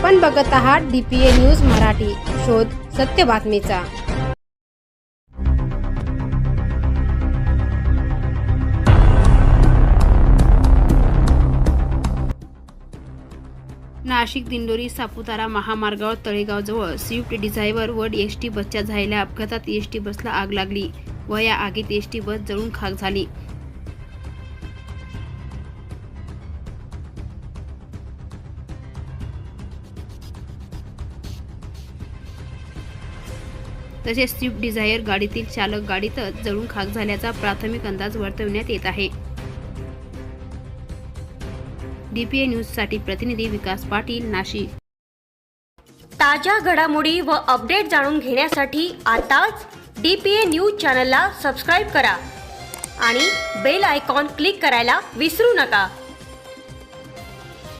आपण बघत आहात डीपीए न्यूज मराठी. शोध सत्य बातमीचा. नाशिक दिंडोरी सापुतारा महामार्गावर तळेगावजवळ स्विफ्ट डिझायवर व एस टी बसच्या झालेल्या अपघातात एस टी बसला आग लागली. व या आगीत एस टी बस जळून खाक झाली. तसेच स्विफ्ट डिझायर गाडीतील चालक गाडीतच जळून खाक झाल्याचा प्राथमिक अंदाज वर्तवण्यात येत आहे. डीपीए न्यूजसाठी प्रतिनिधी विकास पाटील नाशिक. ताज्या घडामोडी व अपडेट जाणून घेण्यासाठी आताच डी पी ए न्यूज चॅनलला सबस्क्राईब करा आणि बेल आयकॉन क्लिक करायला विसरू नका.